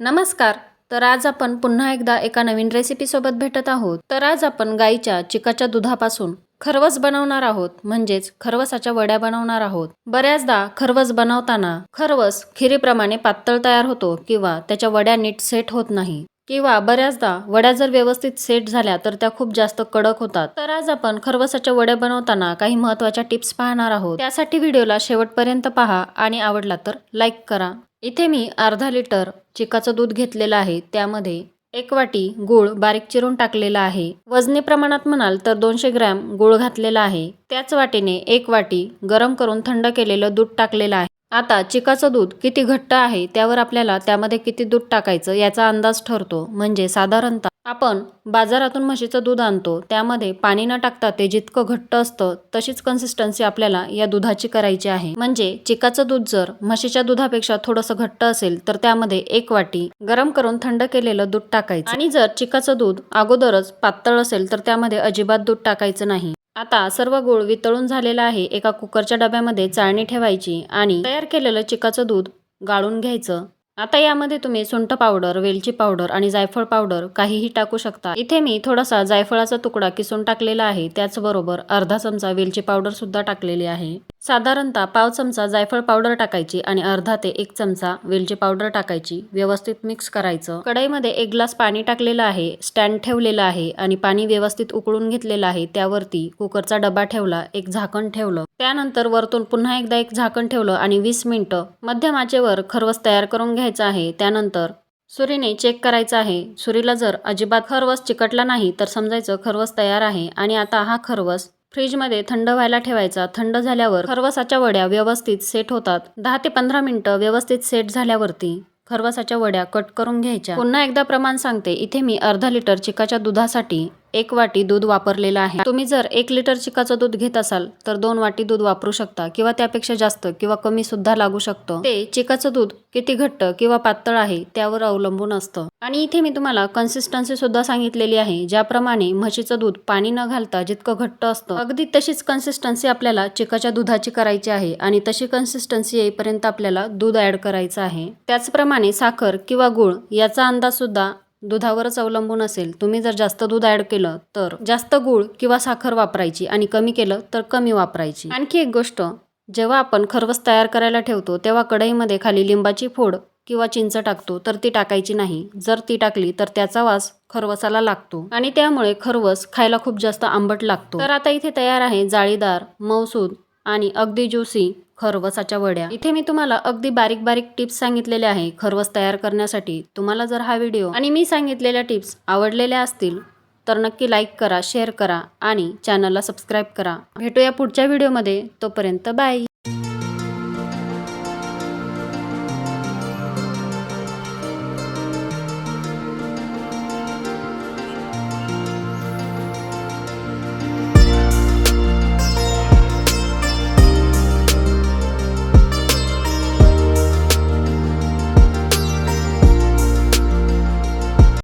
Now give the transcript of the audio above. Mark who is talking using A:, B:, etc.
A: नमस्कार. तर आज आपण पुन्हा एकदा एका नवीन रेसिपीसोबत भेटत आहोत. तर आज आपण गाईच्या चिकाच्या दुधापासून खरवस बनवणार आहोत. म्हणजेच खरवसाच्या वड्या बनवणार आहोत. बऱ्याचदा खरवस बनवताना खरवस खिरीप्रमाणे पातळ तयार होतो किंवा त्याच्या वड्या नीट सेट होत नाही. किंवा बऱ्याचदा वड्या जर व्यवस्थित सेट झाल्या तर त्या खूप जास्त कडक होतात. तर आज आपण खरवसाच्या वड्या बनवताना काही महत्त्वाच्या टिप्स पाहणार आहोत. त्यासाठी व्हिडिओला शेवटपर्यंत पहा आणि आवडला तर लाईक करा. इथे मी अर्धा लिटर चिकाचं दूध घेतलेलं आहे. त्यामध्ये एक वाटी गूळ बारीक चिरून टाकलेला आहे. वजनी प्रमाणात म्हणाल तर दोनशे ग्रॅम गूळ घातलेला आहे. त्याच वाटीने एक वाटी गरम करून थंड केलेलं दूध टाकलेलं आहे. आता चिकाचं दूध किती घट्ट आहे? त्यावर आपल्याला त्यामध्ये किती दूध टाकायचं याचा अंदाज ठरतो. म्हणजे साधारणतः आपण बाजारातून म्हशीचं दूध आणतो त्यामध्ये पाणी न टाकता ते जितकं घट्ट असतं तशीच कन्सिस्टन्सी आपल्याला या दुधाची करायची आहे. म्हणजे चिकाचं दूध जर म्हशीच्या दुधापेक्षा थोडंसं घट्ट असेल तर त्यामध्ये एक वाटी गरम करून थंड केलेलं दूध टाकायचं. आणि जर चिकाचं दूध अगोदरच पातळ असेल तर त्यामध्ये अजिबात दूध टाकायचं नाही. आता सर्व गूळ वितळून झालेला आहे एका कुकरच्या डब्यामध्ये चाळणी ठेवायची आणि तयार केलेलं चिकाचं दूध गाळून घ्यायचं. आता यामध्ये तुम्ही सुंठ पावडर वेलची पावडर आणि जायफळ पावडर काहीही टाकू शकता. इथे मी थोडासा जायफळाचा तुकडा किसून टाकलेला आहे. त्याचबरोबर अर्धा चमचा वेलची पावडर सुद्धा टाकलेली आहे. साधारणतः पाव चमचा जायफळ पावडर टाकायची आणि अर्धा ते एक चमचा वेलची पावडर टाकायची. व्यवस्थित मिक्स करायचं. कढईमध्ये एक ग्लास पाणी टाकलेलं आहे. स्टँड ठेवलेलं आहे आणि पाणी व्यवस्थित उकळून घेतलेलं आहे. त्यावरती कुकरचा डबा ठेवला एक झाकण ठेवलं. त्यानंतर वरतून पुन्हा एकदा एक झाकण ठेवलं आणि वीस मिनटं मध्यम आचेवर खरवस तयार करून घ्यायचं आहे. त्यानंतर सुरीने चेक करायचं आहे. सुरीला जर अजिबात खरवस चिकटला नाही तर समजायचं खरवस तयार आहे आणि आता हा खरवस फ्रीजमध्ये थंड व्हायला ठेवायचा. थंड झाल्यावर खरवसाच्या वड्या व्यवस्थित सेट होतात. दहा ते पंधरा मिनिटं व्यवस्थित सेट झाल्यावरती खरवसाच्या वड्या कट करून घ्यायच्या. पुन्हा एकदा प्रमाण सांगते. इथे मी अर्धा लिटर चिकाच्या दुधासाठी एक वाटी दूध वापरलेलं आहे. तुम्ही जर एक लिटर चिकाचं दूध घेत असाल तर दोन वाटी दूध वापरू शकता किंवा त्यापेक्षा जास्त किंवा कमी सुद्धा लागू शकतो. ते चिकाचं दूध किती घट्ट किंवा पातळ आहे त्यावर अवलंबून असतं. आणि इथे मी तुम्हाला कन्सिस्टन्सी सुद्धा सांगितलेली आहे ज्याप्रमाणे म्हशीचं दूध पाणी न घालता जितकं घट्ट असतं अगदी तशीच कन्सिस्टन्सी आपल्याला चिकाच्या दुधाची करायची आहे आणि तशी कन्सिस्टन्सी येईपर्यंत आपल्याला दूध ऍड करायचं आहे. त्याचप्रमाणे साखर किंवा गुळ याचा अंदाज सुद्धा दुधावरच अवलंबून असेल तुम्ही जर जास्त दूध ॲड केलं तर जास्त गूळ किंवा साखर वापरायची आणि कमी केलं तर कमी वापरायची. आणखी एक गोष्ट जेव्हा आपण खरवस तयार करायला ठेवतो तेव्हा कढईमध्ये खाली लिंबाची फोड किंवा चिंच टाकतो तर ती टाकायची नाही. जर ती टाकली तर त्याचा वास खरवसाला लागतो आणि त्यामुळे खरवस खायला खूप जास्त आंबट लागतो. तर आता इथे तयार आहे जाळीदार मौसूद आणि अगदी ज्युसी खरवसाच्या वड्या. इथे मी तुम्हाला अगदी बारीक बारीक टिप्स सांगितलेल्या आहे. खरवस तयार करण्यासाठी तुम्हाला जर हा व्हिडिओ आणि मी सांगितलेल्या टिप्स आवडलेल्या असतील तर नक्की लाईक करा शेअर करा आणि चॅनलला सबस्क्राईब करा. भेटूया पुढच्या व्हिडिओमध्ये. तोपर्यंत बाय.